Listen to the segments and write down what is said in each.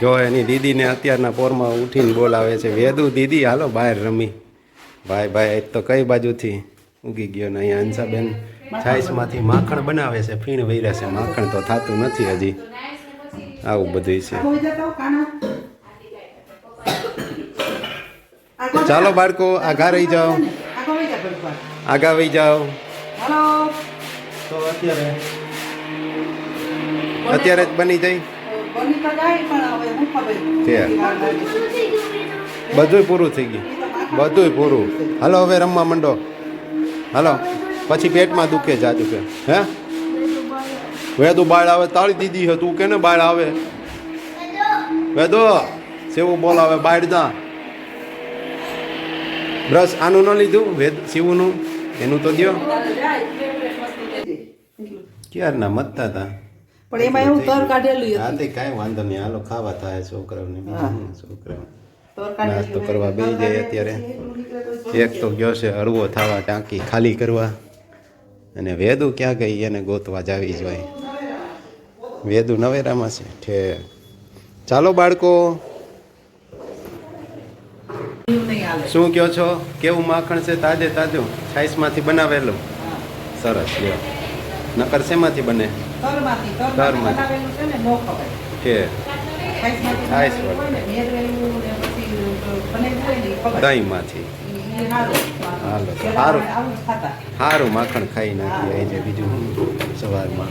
જો એની દીદીને અત્યારના પોરમાં ઉઠીને બોલાવે છે વેદુ દીદી હાલો બહાર રમી. ભાઈ ભાઈ આજ તો કઈ બાજુથી ઉગી ગયો ને અહીંયા અંશાબેન છાઈસમાંથી માખણ બનાવે છે ફીણ વૈરા છે માખણ તો થતું નથી હજી. આવું બધું છે. ચાલો બાળકો આગા રહી જાઓ. આગા વહી જાઓ. તો અત્યારે અત્યારે જ બની જાય. બધુંય પૂરું થઈ ગયું. બધુંય પૂરું. હાલો હવે રમવા માંડો. હાલો પછી પેટમાં દુખે જા દુખે હે? વેદુ બાળ આવે તાળી દીધી હે તું કેને બાળ આવે? વેદો સેવું બોલાવે બાળ જા બ્રશ આનું ન લીધું વેદ શિવનું એનું તો દ્યો. ક્યારના મતતા હતા પણ એમાં એવું તર કાઢેલું હા તે કાંઈ વાંધો નહીં. હાલો ખાવા થાય છોકરાઓને છોકરાઓ? નાસ્તો કરવા બે જાય અત્યારે. એક તો ગયો છે હળવો થવા ટાંકી ખાલી કરવા. અને વેદુ ક્યાં ગઈ? એને ગોતવા જાવી જોઈએ વેદુ નવેરામાં છે. ઠે ચાલો બાળકો. શું કહો છો? કેવું માખણ છે? તાજે તાજું. છાઈસમાંથી બનાવેલું. સરસ નકર શેમાંથી બને? દહીંમાંથી. હાલો, ખાતા. સારું માખણ ખાઈ નાખીએ. એ જે બીજું સવારમાં.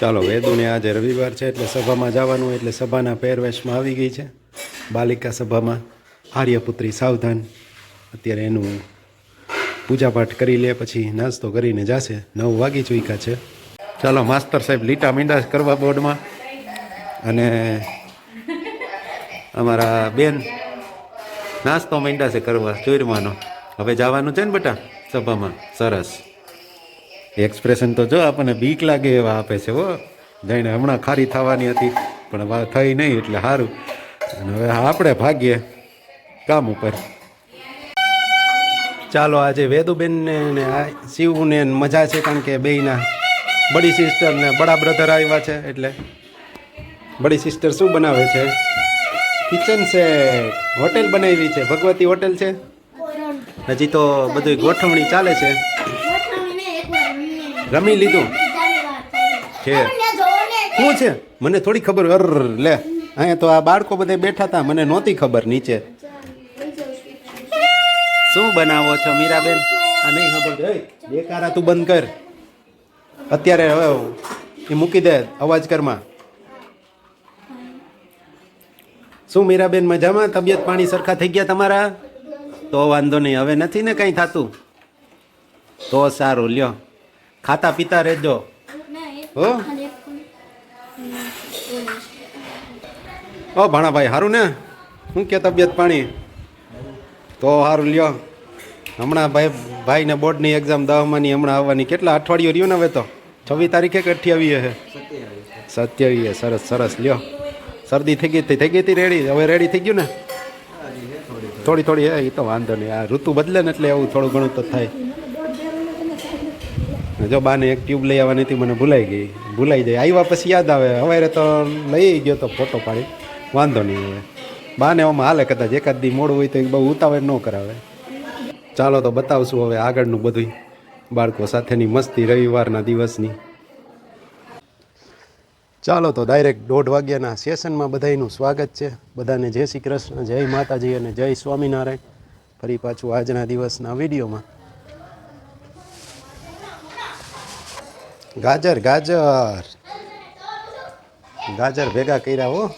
ચાલો વેદુને આજે રવિવાર છે એટલે સભામાં જવાનું એટલે સભાના પહેરવેશમાં આવી ગઈ છે. બાલિકા સભામાં આર્યપુત્રી સાવધાન. અત્યારે એનું પૂજાપાઠ કરી લે પછી નાસ્તો કરીને જાશે. નવ વાગી ચૂક્યા છે. ચાલો, માસ્તર સાહેબ લીટા મીંડા કરવા બોર્ડમાં. અને અમારા બેન નાસ્તો મીંડા છે કરવા, ચૂરમાનો. હવે જવાનું છે ને બેટા સભામાં? સરસ. એક્સપ્રેશન તો જો આપણને બીક લાગે એવા આપે છે હો. જઈને હમણાં ખારી થવાની હતી, પણ થઈ નહીં એટલે સારું અને હવે આપણે ભાગીએ કામ ઉપર. ચાલો, આજે વેદુબેનને ને શિવને મજા છે કારણ કે બેયના બડી સિસ્ટર ને બડા બ્રધર આવ્યા છે એટલે. બડી સિસ્ટર શું બનાવે છે? કિચન સેટ હોટેલ બનાવી છે, ભગવતી હોટેલ છે? હજી તો બધું ગોઠવણી ચાલે છે. રમી લીધું? છે. શું છે? મને થોડી ખબર, અર, લે. અહીંયા તો આ બાળકો બધે બેઠા હતા, મને નહોતી ખબર નીચે. શું બનાવો છો મીરાબેન? આ નહીં ખબર. બેકારા તું બંધ કર. અત્યારે હવે એ મૂકી દે અવાજ કરમાં શું મીરાબેન મજામાં? તબિયત પાણી સરખા થઈ ગયા તમારા? તો વાંધો નહીં, હવે નથી ને કંઈ થતું? તો સારું, લ્યો. ખાતા પીતા રહેજો. હો? ઓ ભાણાભાઈ સારું ને? શું કે તબિયત પાણી? તો સારું લ્યો. હમણાં ભાઈ, ભાઈને બોર્ડની એક્ઝામ દસમાની હમણાં આવવાની. કેટલા અઠવાડિયું રહ્યું ને હવે તો? છવ્વીસ તારીખે કે અઠ્યાવીએ હે? સત્યાવીએ, સરસ સરસ. લ્યો. શરદી થઈ ગઈ થઈ ગઈ હતી રેડી? હવે રેડી થઈ ગયું ને? થોડી થોડી, હે એ તો વાંધો નહીં. આ ઋતુ બદલે ને એટલે એવું થોડું ઘણું તો થાય. જો બાને એક ટ્યુબ લઈ આવવાની હતી, મને ભૂલાઈ ગઈ. ભૂલાઈ જાય. આવ્યા પછી યાદ આવે. હવે તો લઈ ગયો તો ફોટો પાડી. વાંધો નહીં હવે. બાને આમાં હાલે કદાચ એકાદ દી મોડું હોય તો બહુ ઉતાવળ ન કરાવે. ચાલો તો બતાવશું હવે આગળનું બધું બાળકો સાથેની મસ્તી રવિવારના દિવસની. ચાલો તો ડાયરેક્ટ દોઢ વાગ્યાના સેશનમાં બધાનું સ્વાગત છે. બધાને જય શ્રી કૃષ્ણ જય માતાજી અને જય સ્વામિનારાયણ. ફરી પાછું આજના દિવસના વિડીયોમાં. ગાજર ગાજર. ગાજર ભેગા કર્યા હો.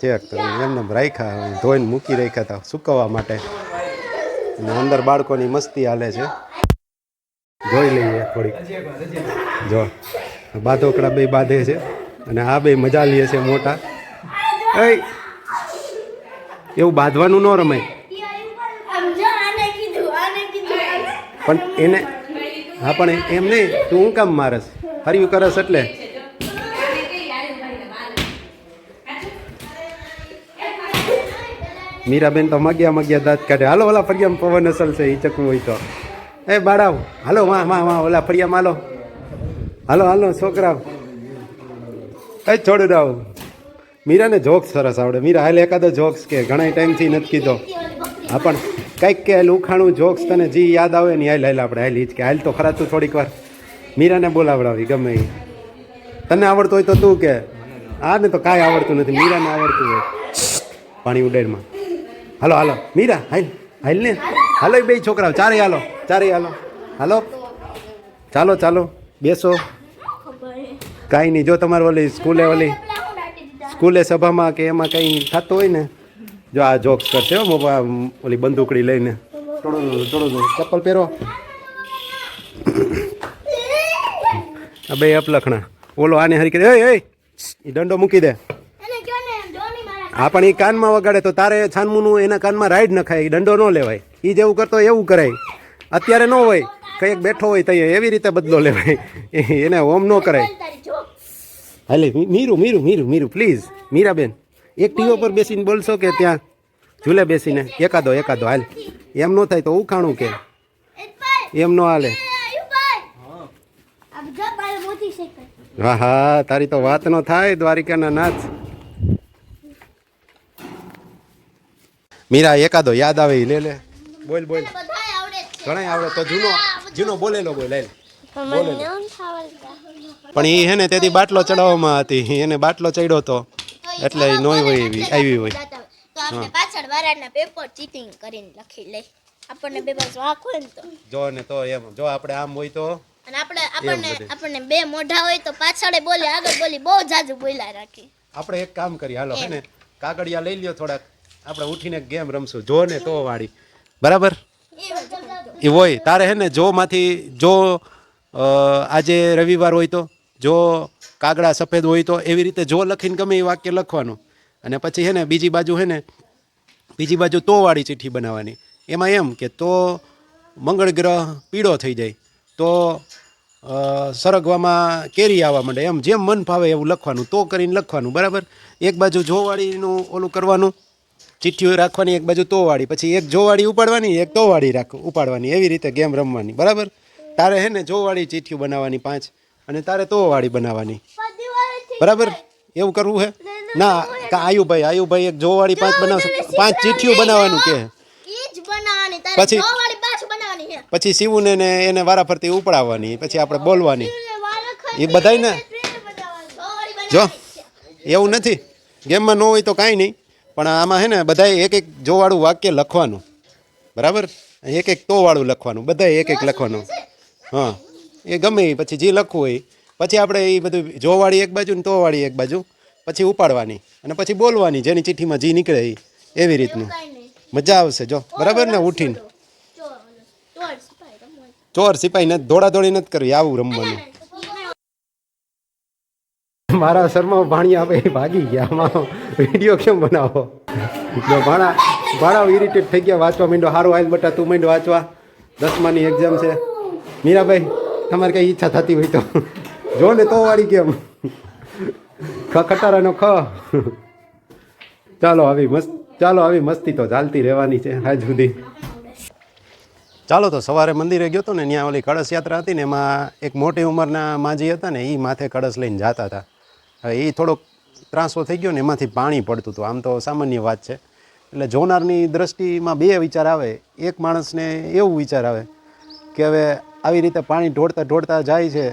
ચેક તો એમને રાખ્યા ધોઈને મૂકી રાખ્યા હતા સુકવવા માટે. અને અંદર બાળકોની મસ્તી હાલે છે. જોઈ લઈએ થોડીક. જો બાધોકડા બે બાંધે છે અને આ બે મજા લે છે મોટા. એ એવું બાંધવાનું ન રમાય પણ એને, હા, પણ એમ નહીં, તું હું કામ મારસ? હર્યું કરસ એટલે. મીરાબેન તો મગ્યા મગ્યા દાંત કાઢે. હાલો, ઓલા ફરિયામાં પવન અસલ છે એ ચકવું હોય તો. એ બાળાવ હાલો, વાહ વાહ વાહ, ઓલા ફરિયામાં હાલો. હાલો હાલો છોકરા એ છોડ રાવ મીરાને જોક્સ સરસ આવડે. મીરા હાલ એકાદો જોક્સ કે ઘણા ટાઈમથી નથી કીધો. હા, પણ કંઈક કે હાલ ઉખાણું જોક્સ તને જે યાદ આવે ને હાલ હાલ આપણે હાલ જ કે. હાલ તો ખરા તું થોડીક વાર. મીરાને બોલાવડાવી, ગમે એ તને આવડતું હોય તો તું કે. આ ને તો કાંઈ આવડતું નથી, મીરાને આવડતું હોય. પાણી ઉડેરમાં હાલો હાલો. મીરા, હાલ હાલ ને. હાલો બે છોકરાઓ. ચારે હાલો ચારે હાલો. હાલો. ચાલો ચાલો. બેસો. કાંઈ નહીં. જો તમારે ઓલી સ્કૂલે ઓલી સ્કૂલે સભામાં કે એમાં કંઈ થતું હોય ને, જો આ જોક્સ કરશે હો ઓલી બંદૂકડી લઈને. થોડું થોડું ચપ્પલ પહેરો. આ બે અપલખણા. ઓલો આને હરી કરે એ દંડો મૂકી દે. આ પણ એ કાનમાં વગાડે તો તારે છાનમુનું એના કાનમાં રાઈડ નખાય દંડો ન લેવાય. એ જેવું કરતો એવું કરાય. અત્યારે ન હોય કંઈક બેઠો હોય તો એવી રીતે બદલો લેવાય. એને હોમ ન કરાય. હાલે મીરું મીરું મીરું મીરું પ્લીઝ. મીરાબેન એક ટીવો પર બેસીને બોલશો કે ત્યાં? ઝૂલે બેસીને. એકાદો એકાદો હાલ. એમ ન થાય તો ઉખાણું કે. એમ ન હાલે. હા હા તારી તો વાત ન થાય દ્વારિકાના નાથ. મીરા એકાદો યાદ આવે એ લે લે. બોલ બોલ. ઘણા આવડે તો જૂનો જૂનો બોલેલો બોલ લે. પણ એ હે ને તેથી બાટલો ચડાવવામાં હતી. એને બાટલો ચડ્યો તો. એટલે એ નોય હોય એવી આવી હોય. પાછળ વારાના પેપર ચીટિંગ કરીને લખી લે આપણને બે બાજુ વાંક હોય ને તો. જો ને તો એમ જો આપણે આમ હોય તો અને આપણે આપણને આપણને બે મોઢા હોય તો પાછળ બોલે આગળ બોલી બહુ જાજુ બોલ્યા રાખી. આપણે એક કામ કરીએ હાલો હે ને? કાગળિયા લઈ લ્યો થોડાક. આપણે ઉઠીને ગેમ રમશું. જો ને તો વાળી. બરાબર? એ હોય. તારે હે ને જો માંથી જો આજે રવિવાર હોય તો, જો કાગડા સફેદ હોય તો એવી રીતે જો લખીને ગમે એ વાક્ય લખવાનું. અને પછી હે ને બીજી બાજુ હે ને, બીજી બાજુ તો વાળી ચિઠ્ઠી બનાવવાની. એમાં એમ કે તો મંગળ ગ્રહ પીળો થઈ જાય. તો સરગવામાં કેરી આવવા માંડે. એમ જેમ મન ફાવે એવું લખવાનું. તો કરીને લખવાનું. બરાબર? એક બાજુ જોવાળીનું ઓલું કરવાનું. ચિઠ્ઠીઓ રાખવાની એક બાજુ તોવાળી પછી એક જોવાળી ઉપાડવાની એક તોવાળી રાખ ઉપાડવાની એવી રીતે ગેમ રમવાની બરાબર? તારે હે ને જોવાળી ચીઠીઓ બનાવવાની પાંચ અને તારે તોવાળી બનાવવાની. બરાબર? એવું કરવું હે? ના આયુભાઈ આયુભાઈ એક જોવાળી પાંચ બનાવશે. પાંચ ચિઠ્ઠીઓ બનાવવાનું કે પછી- પછી શિવુને ને એને વારાફરતી ઉપડાવવાની પછી આપણે બોલવાની. એ બધાય ને જો એવું નથી. ગેમમાં ન હોય તો કાંઈ નહીં. પણ આમાં હે ને બધાએ એક એક જોવાળું વાક્ય લખવાનું બરાબર એક એક તોવાળું લખવાનું બધાએ એક એક લખવાનું હા એ ગમે એ પછી જે લખવું હોય પછી આપણે એ બધું જોવાળી એક બાજુ ને તોવાળી એક બાજુ પછી ઉપાડવાની અને પછી બોલવાની જેની ચિઠ્ઠીમાં જે નીકળે એ એવી રીતનું મજા આવશે જો બરાબર ને ઉઠીને ચોર સિપાહી નથી દોડા દોડી નથી કરવી આવું રમવાનું મારા શર્મા ભાણિયા ભાઈ ભાગી ગયા. આમાં વીડિયો કેમ બનાવો? જો ભાણા ભાણા ઇરિટેટ થઈ ગયા, વાંચવા માંડો સારું આયલ બટા, તું માંડો વાંચવા. દસમાની એક્ઝામ છે. મીરાભાઈ તમારે કઈ ઈચ્છા થતી હોય તો. જો ને તો વાળી કેમ? ખ, ખટારાનો ખ. ચાલો આવી મસ્ત, ચાલો આવી મસ્તી તો ચાલતી રહેવાની છે આજ સુધી. ચાલો તો સવારે મંદિરે ગયો હતો ને, ત્યાં ઓલી કળશ યાત્રા હતી ને, એમાં એક મોટી ઉંમરના માજી હતા ને એ માથે કળશ લઈને જતા હતા. હવે એ થોડોક ત્રાસો થઈ ગયો ને એમાંથી પાણી પડતું હતું. આમ તો સામાન્ય વાત છે. એટલે જોનારની દ્રષ્ટિમાં બે વિચાર આવે. એક માણસને એવું વિચાર આવે કે હવે આવી રીતે પાણી ઢોળતા ઢોળતા જાય છે,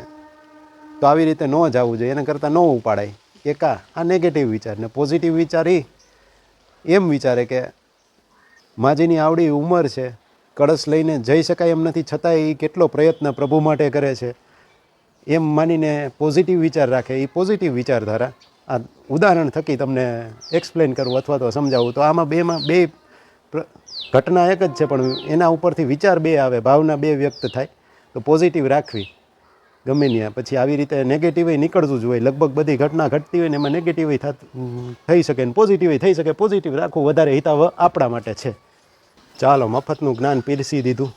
તો આવી રીતે ન જવું જોઈએ. એના કરતાં ન ઉપાડાય. એકા આ નેગેટિવ વિચાર ને પોઝિટિવ વિચાર એ એમ વિચારે કે માજીની આવડી ઉંમર છે. કળશ લઈને જઈ શકાય એમ નથી. છતાંય એ કેટલો પ્રયત્ન પ્રભુ માટે કરે છે. એમ માનીને પોઝિટિવ વિચાર રાખે. એ પોઝિટિવ વિચારધારા. આ ઉદાહરણ થકી તમને એક્સપ્લેન કરવું અથવા તો સમજાવું. તો આમાં બેમાં બે ઘટના એક જ છે, પણ એના ઉપરથી વિચાર બે આવે, ભાવના બે વ્યક્ત થાય. તો પોઝિટિવ રાખવી ગમે ત્યાં. પછી આવી રીતે નેગેટિવ નીકળતું જ હોય. લગભગ બધી ઘટના ઘટતી હોય ને એમાં નેગેટિવ થઈ શકે ને પોઝિટિવ થઈ શકે. પોઝિટિવ રાખવું વધારે હિતાવ આપણા માટે છે. ચાલો, મફતનું જ્ઞાન પીરસી દીધું.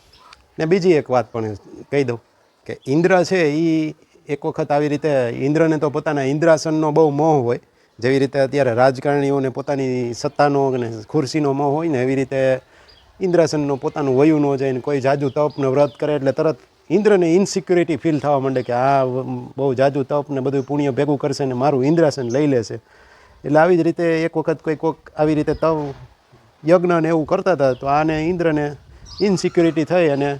ને બીજી એક વાત પણ કહી દઉં. કે ઇન્દ્ર છે એ એક વખત આવી રીતે ઇન્દ્રને તો પોતાના ઇન્દ્રાસનનો બહુ મોહ હોય. જેવી રીતે અત્યારે રાજકારણીઓને પોતાની સત્તાનો અને ખુરશીનો મોહ હોય ને એવી રીતે ઇન્દ્રાસનનો પોતાનું વયું ન જાય ને કોઈ જાજુ તપને વ્રત કરે એટલે તરત ઇન્દ્રને ઇનસિક્યુરિટી ફીલ થવા માંડે કે આ બહુ જાજુ તપ ને બધું પુણ્ય ભેગું કરશે ને મારું ઇન્દ્રાસન લઈ લેશે. એટલે આવી જ રીતે એક વખત કોઈ કોક આવી રીતે તવ યજ્ઞ ને એવું કરતા હતા તો આને ઇન્દ્રને ઇનસિક્યુરિટી થઈ અને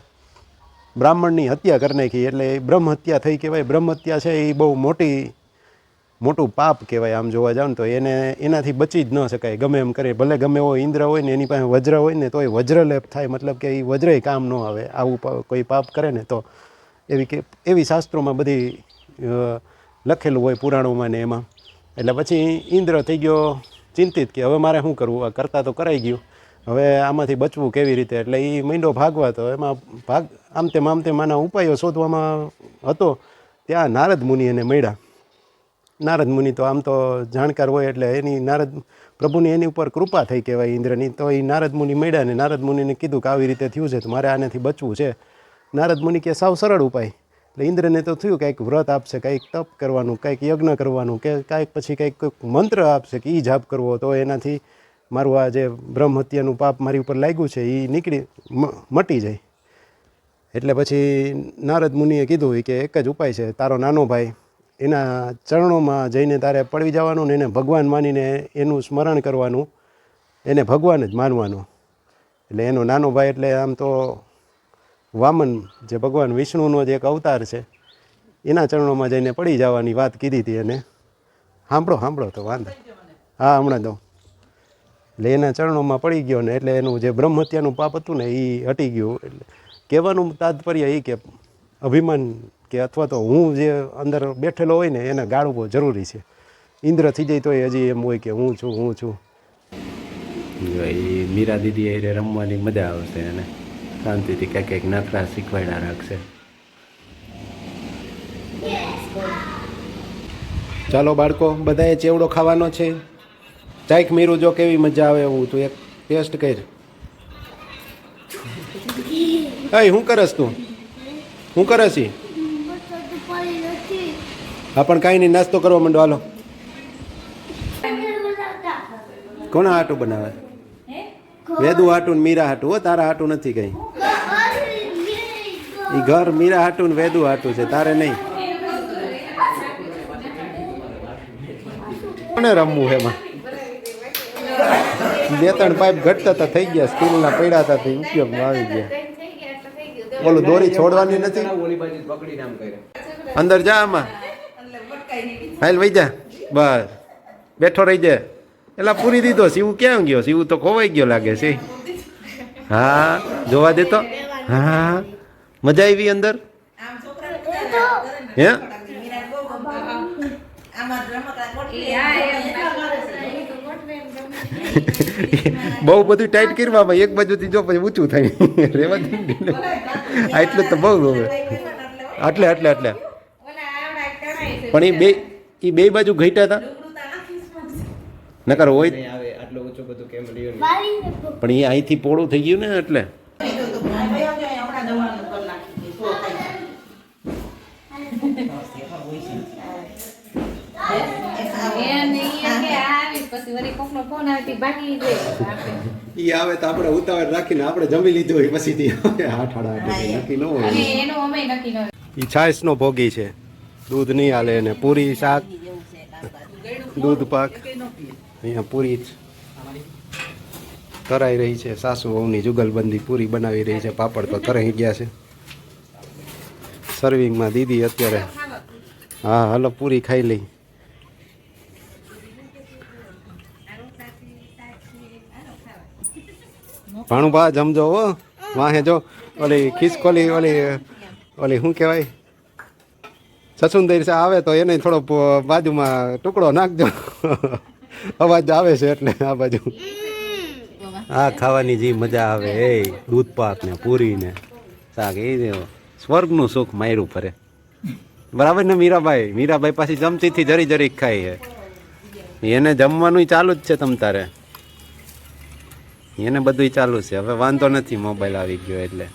બ્રાહ્મણની હત્યા કરી નાખી એટલે એ બ્રહ્મ હત્યા થઈ કહેવાય. બ્રહ્મ હત્યા છે એ બહુ મોટી, મોટું પાપ કહેવાય આમ જોવા જાવ ને તો. એને, એનાથી બચી જ ન શકાય. ગમે એમ કરે. ભલે ગમે એવો ઇન્દ્ર હોય ને, એની પાસે વજ્ર હોય ને, તોય વજ્રલેપ થાય. મતલબ કે એ વજ્રય કામ ન આવે. આવું કોઈ પાપ કરે ને તો. એવી કે, એવી શાસ્ત્રોમાં બધી લખેલું હોય પુરાણોમાં ને એમાં. એટલે પછી ઇન્દ્ર થઈ ગયો ચિંતિત કે હવે મારે શું કરવું? આ કરતાં તો કરાઈ ગયું. હવે આમાંથી બચવું કેવી રીતે? એટલે એ મીંડો ભાગવા તો એમાં ભાગ, આમ તેમ આમ તેમ આના ઉપાયો શોધવામાં હતો. ત્યાં નારદ મુનિ એને મળ્યા. નારદ મુનિ તો આમ તો જાણકાર હોય એટલે એની નારદ, પ્રભુની એની ઉપર કૃપા થઈ કહેવાય ઇન્દ્રની. તો એ નારદ મુનિ મળ્યા ને નારદ મુનિને કીધું કે આવી રીતે થયું છે તો મારે આનાથી બચવું છે. નારદ મુનિ કે સાવ સરળ ઉપાય. એટલે ઇન્દ્રને તો થયું કંઈક વ્રત આપશે, કંઈક તપ કરવાનું, કંઈક યજ્ઞ કરવાનું, કે કાંઈક પછી કંઈક મંત્ર આપશે કે એ જાપ કરવો તો એનાથી મારું આ જે બ્રહ્મ હત્યાનું પાપ મારી ઉપર લાગ્યું છે એ નીકળી મટી જાય. એટલે પછી નારદ મુનિએ કીધું કે એક જ ઉપાય છે, તારો નાનો ભાઈ એના ચરણોમાં જઈને તારે પડવી જવાનું ને એને ભગવાન માનીને એનું સ્મરણ કરવાનું, એને ભગવાન જ માનવાનું. એટલે એનો નાનો ભાઈ એટલે આમ તો વામન, જે ભગવાન વિષ્ણુનો જ એક અવતાર છે, એના ચરણોમાં જઈને પડી જવાની વાત કીધી હતી એને. સાંભળો સાંભળો તો વાંધો. હા, હમણાં દઉં એટલે એના ચરણોમાં પડી ગયો ને એટલે એનું જે બ્રહ્મત્યાનું પાપ હતું ને એ હટી ગયું. એટલે કહેવાનું તાત્પર્ય એ કે અભિમાન કે અથવા તો હું જે અંદર બેઠેલો હોય ને એને ગાળવું જરૂરી છે. ઇન્દ્ર થઈ જાય તોય હજી એમ હોય કે હું છું હું છું. એ મીરા દીદી એ રમવાની મજા આવશે અને શાંતિથી કંઈક કંઈક નખરા શીખવાડ્યા રાખશે. ચાલો બાળકો, બધાએ ચેવડો ખાવાનો છે? ચાઈક મીરું જો કેવી મજા આવે એવું તું એક ટેસ્ટ કર. અય શું કરસ તું? શું કરસ ઈ? હા, પણ કાંઈ નહીં, નાસ્તો કરવા માંડો, હાલો. કોના હાટું બનાવે? વેદુ હાટું મીરા હાટું, હો, તારા હાટું નથી કઈ. ઈ ઘર મીરા હાટું ને વેદુ હાટું છે, તારે નહીં. કોને રમવું એમાં? બે ત્રણ પાઇપ ઘટતા હતા થઈ ગયા સ્ટીલના પડ્યા હતા તે ઉપયોગમાં આવી ગયા. ઓલું દોરી છોડવાની નથી? અંદર જા આમાં. હાલ વહી જા. બસ. બેઠો રહી જા. એટલે પૂરી દીધો સીવું ક્યાં ગયો? શિવ તો ખોવાઈ ગયો લાગે છે. હા જોવા દેતો હા મજા આવી અંદર? હે? બહુ બધું ટાઈટ કરવામાં એક બાજુથી જો પછી ઊંચું થાય. રેવા. આ એટલે તો બહુ ગમે આટલે આટલે આટલે. પણ એ બે એ બે બાજુ ઘટ્યા હતા. નકર હોય પણ એ અહીંથી પોળું થઈ ગયું ને એટલે એને ઈ કે કોકનો ફોન આવે તે ભાગી જાય આપણે એ આવે તો આપણે ઉતાવળ રાખીને આપણે જમી લીધું હોય પછીથી આઠ આડા આઠ નક્કી ન હોય. અને એનું અમે નક્કી ન એ છાશનો ભોગી છે. દૂધ નહીં હાલે ને પૂરી શાક દૂધ પાક અહીંયા પૂરી કરાઈ રહી છે. સાસુ વહુની જુગલબંધી પૂરી બનાવી રહી છે. પાપડ તો તરાઈ ગયા છે. સર્વિંગમાં દીદી અત્યારે હા હલો પૂરી ખાઈ લઈ. ભાણું બા, જમજો હો. વાહે જો. ઓલી ખિસકોલી, ઓલી ઓલી શું કહેવાય? સસુંદર આવે તો એને થોડો બાજુમાં ટુકડો નાખજો. અવાજ આવે છે એટલે આ બાજુ. આ ખાવાની જે મજા આવે એ, દૂધ પાક ને પૂરી ને શાક, એ સ્વર્ગનું સુખ માયરું ફરે. બરાબર ને મીરાબાઈ? મીરાબાઈ પાછી જમતીથી જરી જરી ખાય છે. એને જમવાનું ચાલુ જ છે તમ તારે. એને બધું ચાલુ છે. હવે વાંધો નથી મોબાઈલ આવી ગયો એટલે.